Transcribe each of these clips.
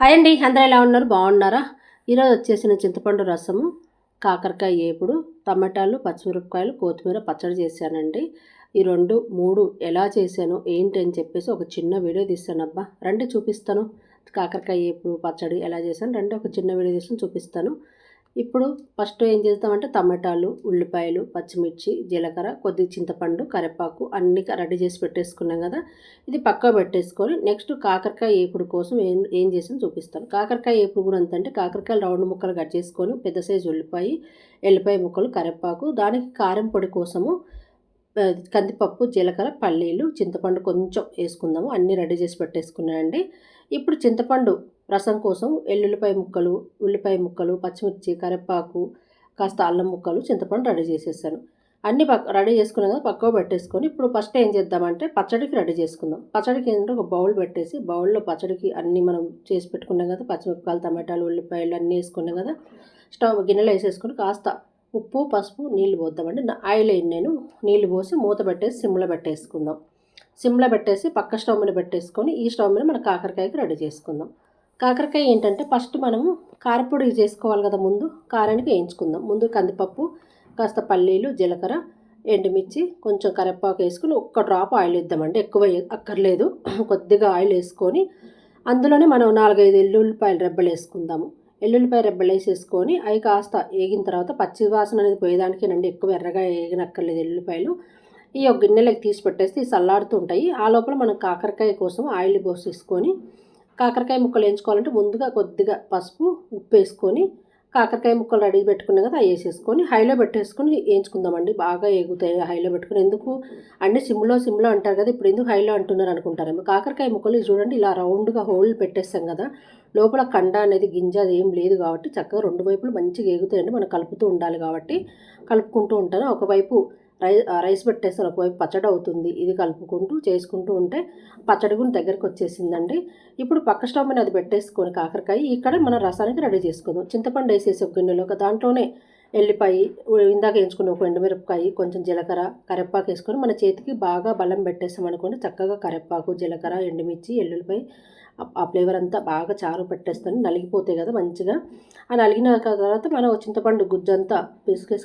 Hi అండి అందరూ ఎలా ఉన్నారు? బాగున్నారా? ఈరోజు వచ్చేసిన చింతపండు రసము కాకరకాయ ఏపుడు టమాటాలు పచ్చిమిరపకాయలు కొత్తిమీర పచ్చడి చేశానండి. ఈ రెండు మూడు ఎలా చేశాను ఏంటి అని చెప్పేసి ఒక చిన్న వీడియో తీస్తాను. అబ్బా రండి చూపిస్తాను. కాకరకాయ ఏపుడు పచ్చడి ఎలా చేశాను రండి ఒక చిన్న వీడియో తీసి చూపిస్తాను. ఇప్పుడు ఫస్ట్ ఏం చేస్తామంటే టమాటాలు ఉల్లిపాయలు పచ్చిమిర్చి జీలకర్ర కొద్దిగా చింతపండు కరివేపాకు అన్ని రెడీ చేసి పెట్టేసుకున్నాం కదా. ఇది పక్క పెట్టేసుకొని నెక్స్ట్ కాకరకాయ ఏపుడు కోసం ఏం ఏం చేసాను చూపిస్తాను. కాకరకాయ ఏపుడు కూడా అంతంటే కాకరకాయలు రౌండ్ ముక్కలు కట్ చేసుకొని పెద్ద సైజు ఉల్లిపాయ ఎల్లిపాయ ముక్కలు కరివేపాకు దానికి కారం పొడి కోసము కందిపప్పు జీలకర్ర పల్లీలు చింతపండు కొంచెం వేసుకుందాము. అన్నీ రెడీ చేసి పెట్టేసుకున్నానండి. ఇప్పుడు చింతపండు రసం కోసం ఎల్లుల్లిపాయ ముక్కలు ఉల్లిపాయ ముక్కలు పచ్చిమిర్చి కరివేపాకు కాస్త అల్లం ముక్కలు చింతపండు రెడీ చేసేసాను. అన్ని పక్క రెడీ చేసుకున్నాం కదా పక్కకు పెట్టేసుకొని ఇప్పుడు ఫస్ట్ ఏం చేద్దామంటే పచ్చడికి రెడీ చేసుకుందాం. పచ్చడికి ఏంటంటే ఒక బౌల్ పెట్టేసి బౌల్లో పచ్చడికి అన్నీ మనం చేసి పెట్టుకున్నాం కదా పచ్చిమిరపకాయలు టమాటాలు ఉల్లిపాయలు అన్నీ వేసుకున్నాం కదా స్టవ్ గిన్నెలో వేసేసుకొని కాస్త ఉప్పు పసుపు నీళ్ళు పోద్దామండి. ఆయిల్ వేయండి నేను నీళ్ళు పోసి మూత పెట్టేసి సిమ్లో పెట్టేసుకుందాం. సిమ్లో పెట్టేసి పక్క స్టవ్ మీద పెట్టేసుకొని ఈ స్టవ్ మీద మన కాకరకాయకి రెడీ చేసుకుందాం. కాకరకాయ ఏంటంటే ఫస్ట్ మనము కారపొడి చేసుకోవాలి కదా ముందు. కారానికి వేయించుకుందాం. ముందు కందిపప్పు కాస్త పల్లీలు జీలకర్ర ఎండుమిర్చి కొంచెం కరివేపాకు వేసుకుని ఒక్క డ్రాప్ ఆయిల్ ఇద్దామండి ఎక్కువ అక్కర్లేదు. కొద్దిగా ఆయిల్ వేసుకొని అందులోనే మనం నాలుగైదు ఎల్లుల్లిపాయలు రెబ్బలు వేసుకుందాము. ఎల్లుల్లిపాయ రెబ్బలు వేసేసుకొని అవి కాస్త వేగిన తర్వాత పచ్చి వాసన అనేది పోయేదానికేనండి. ఎక్కువ ఎర్రగా వేగినక్కర్లేదు ఎల్లుల్లిపాయలు. ఈ ఒక గిన్నెలకు తీసి పెట్టేస్తే సల్లాడుతూ ఉంటాయి. ఆ లోపల మనం కాకరకాయ కోసం ఆయిల్ పోసేసుకొని కాకరకాయ ముక్కలు వేయించుకోవాలంటే ముందుగా కొద్దిగా పసుపు ఉప్పు వేసుకొని కాకరకాయ ముక్కలు రెడీ పెట్టుకున్నాం కదా అవి వేసేసుకొని హైలో పెట్టేసుకొని వేయించుకుందామండి. బాగా ఎగుతాయి హైలో పెట్టుకుని. ఎందుకు? అన్ని సిమ్లో సిమ్లో అంటారు కదా ఇప్పుడు ఎందుకు హైలో అంటున్నారు అనుకుంటారేమో కాకరకాయ ముక్కలు చూడండి ఇలా రౌండ్గా హోల్ పెట్టేస్తాం కదా లోపల కండ అనేది గింజ అది ఏం లేదు కాబట్టి చక్కగా రెండు వైపులు మంచిగా ఎగుతాయండి. మనం కలుపుతూ ఉండాలి కాబట్టి కలుపుకుంటూ ఉంటాను. ఒకవైపు రై రైస్ పెట్టేస్తారు. ఒకవైపు పచ్చడి అవుతుంది. ఇది కలుపుకుంటూ చేసుకుంటూ ఉంటే పచ్చడి కూడా దగ్గరికి వచ్చేసిందండి. ఇప్పుడు పక్క స్టవ్ మీద అది పెట్టేసుకొని కాకరకాయ ఇక్కడ మన రసానికి రెడీ చేసుకుందాం. చింతపండు వేసేసి ఒక గిన్నెలో ఒక దాంట్లోనే ఎల్లిపాయ ఇందాక వేయించుకుని ఒక ఎండుమిరపకాయ కొంచెం జీలకర్ర కరివేపాకు వేసుకొని మన చేతికి బాగా బలం పెట్టేస్తాం అనుకోండి చక్కగా కరివేపాకు జీలకర్ర ఎండుమిర్చి ఎల్లుల్లిపాయ ఆ ఫ్లేవర్ అంతా బాగా చారు పెట్టేస్తాను నలిగిపోతాయి కదా మంచిగా. ఆ నలిగిన తర్వాత మనం చింతపండు గుజ్జంతా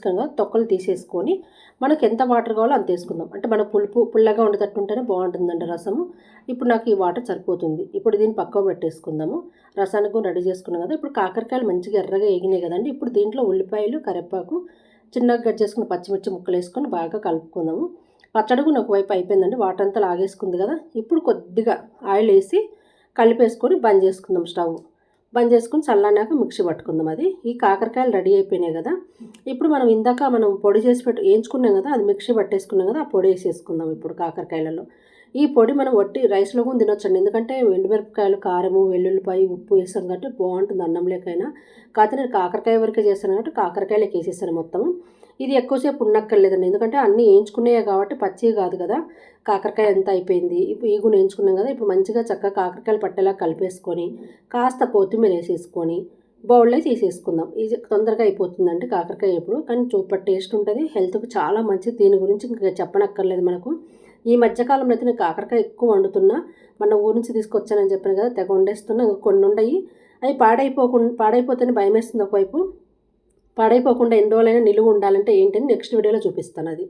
కదా తొక్కలు తీసేసుకొని మనకి ఎంత వాటర్ కావాలో అంత వేసుకుందాం. అంటే మన పులుపు పుల్లగా ఉండేటట్టు ఉంటేనే బాగుంటుందండి రసము. ఇప్పుడు నాకు ఈ వాటర్ సరిపోతుంది. ఇప్పుడు దీన్ని పక్కకు పెట్టేసుకుందాము. రసానికి రెడీ చేసుకున్నాం కదా. ఇప్పుడు కాకరకాయలు మంచిగా ఎర్రగా ఎగినాయి కదండి. ఇప్పుడు దీంట్లో ఉల్లిపాయలు కరివేపాకు చిన్నగా కట్ చేసుకుని పచ్చిమిర్చి ముక్కలు వేసుకొని బాగా కలుపుకుందాము. పచ్చడి కూడా ఒకవైపు అయిపోయిందండి. వాటర్ అంతా లాగేసుకుంది కదా. ఇప్పుడు కొద్దిగా ఆయిల్ వేసి కలిపేసుకొని బంద్ చేసుకుందాం స్టవ్. బంద్ చేసుకుని చల్లనాక మిక్సీ పట్టుకుందాం అది. ఈ కాకరకాయలు రెడీ అయిపోయినాయి కదా. ఇప్పుడు మనం ఇందాక మనం పొడి చేసి పెట్టు వేయించుకున్నాం కదా అది మిక్సీ పట్టేసుకున్నాం కదా ఆ పొడి వేసేసుకుందాం ఇప్పుడు కాకరకాయలలో. ఈ పొడి మనం వట్టి రైస్లో కూడా తినొచ్చండి. ఎందుకంటే ఎండుమిరపకాయలు కారము వెల్లుల్లిపాయ ఉప్పు వేసాం కాబట్టి బాగుంటుంది అన్నం లేకైనా. కాకపోతే నేను కాకరకాయ వరకే చేస్తాను కాబట్టి కాకరకాయలకి వేసేసాను మొత్తం ఇది ఎక్కువసేపు ఉండక్కర్లేదండి. ఎందుకంటే అన్నీ వేయించుకునేవి కాబట్టి పచ్చి కాదు కదా. కాకరకాయ ఎంత అయిపోయింది? ఇప్పుడు ఈగును వేయించుకున్నాం కదా. ఇప్పుడు మంచిగా చక్కగా కాకరకాయలు పట్టేలా కలిపేసుకొని కాస్త కొత్తిమీర వేసేసుకొని బౌల్లో తీసేసుకుందాం. ఇది తొందరగా అయిపోతుందండి కాకరకాయ ఎప్పుడు. కానీ సూపర్ టేస్ట్ ఉంటుంది. హెల్త్కి చాలా మంచిది. దీని గురించి ఇంకా చెప్పనక్కర్లేదు మనకు. ఈ మధ్యకాలంలో అయితే నేను కాకరకాయ ఎక్కువ వండుతున్నా. మన ఊరి నుంచి తీసుకొచ్చానని చెప్పాను కదా తెగ వండేస్తున్నా కొన్ని ఉండయి. అవి పాడైపోకుండా పాడైపోతేనే భయం వేస్తుంది ఒకవైపు. పాడైపోకుండా ఎన్ని రోజులైనా నిలువ ఉండాలంటే ఏంటని నెక్స్ట్ వీడియోలో చూపిస్తాను అది.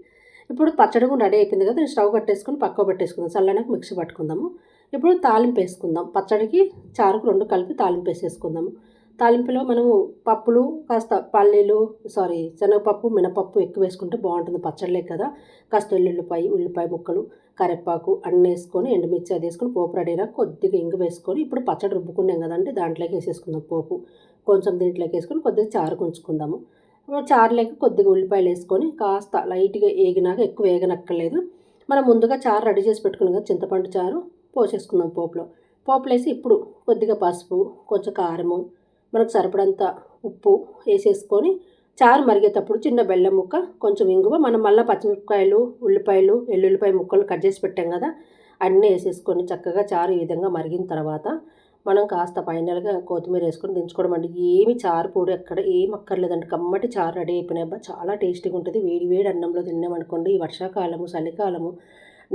ఇప్పుడు పచ్చడి కూడా రెడీ అయిపోయింది కదా నేను స్టవ్ కట్టేసుకుని పక్క పెట్టేసుకుందాం. చల్లడానికి మిక్సీ పట్టుకుందాము. ఇప్పుడు తాలింపు వేసుకుందాం. పచ్చడికి చారుకు రెండు కలిపి తాలింపు వేసేసుకుందాము. తాలింపులో మనము పప్పులు కాస్త పల్లీలు సారీ శనగపప్పు మినపప్పు ఎక్కువ వేసుకుంటే బాగుంటుంది. పచ్చళ్ళే కదా. కాస్త ఎల్లుల్లిపాయ ఉల్లిపాయ ముక్కలు కరివేపాకు అన్నీ వేసుకొని ఎండుమిర్చి అది వేసుకొని పోపు రెడీనా కొద్దిగా ఇంగు వేసుకొని ఇప్పుడు పచ్చడి రుబ్బుకున్నాం కదండి దాంట్లోకి వేసేసుకుందాం పోపు. కొంచెం దీంట్లోకి వేసుకొని కొద్దిగా చారు ఉంచుకుందాము చారులోకి కొద్దిగా ఉల్లిపాయలు వేసుకొని కాస్త లైట్గా వేగినాక ఎక్కువ వేగనక్కర్లేదు మనం ముందుగా చారు రెడీ చేసి పెట్టుకున్నాం కదా చింతపండు చారు పోసేసుకుందాం పోపులో. పోపులు వేసి ఇప్పుడు కొద్దిగా పసుపు కొంచెం కారము మనకు సరిపడంత ఉప్పు వేసేసుకొని చారు మరిగేటప్పుడు చిన్న బెల్లం ముక్క కొంచెం ఇంగువ. మనం మళ్ళీ పచ్చిమిరపకాయలు ఉల్లిపాయలు ఎల్లుల్లిపాయ ముక్కలు కట్ చేసి పెట్టాం కదా అన్నీ వేసేసుకొని చక్కగా చారు ఈ విధంగా మరిగిన తర్వాత మనం కాస్త ఫైనల్గా కొత్తిమీర వేసుకొని దించుకోవడం అండి. ఏమి చారు పొడి ఎక్కడ ఏం అక్కర్లేదండి. కమ్మటి చారు రెడీ అయిపోయినాయి. చాలా టేస్టీగా ఉంటుంది. వేడి వేడి అన్నంలో తిన్నామనుకోండి ఈ వర్షాకాలము చలికాలము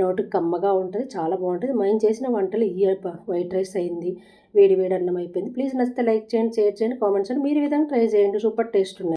నోటికి కమ్మగా ఉంటుంది చాలా బాగుంటుంది. మేము చేసిన వంటలు ఈ వైట్ రైస్ అయింది వేడి వేడి అన్నం అయిపోయింది. ప్లీజ్ నచ్చితే లైక్ చేయండి షేర్ చేయండి కామెంట్స్ చేయండి. మీరు ఈ విధంగా ట్రై చేయండి. సూపర్ టేస్ట్ ఉన్నాయి.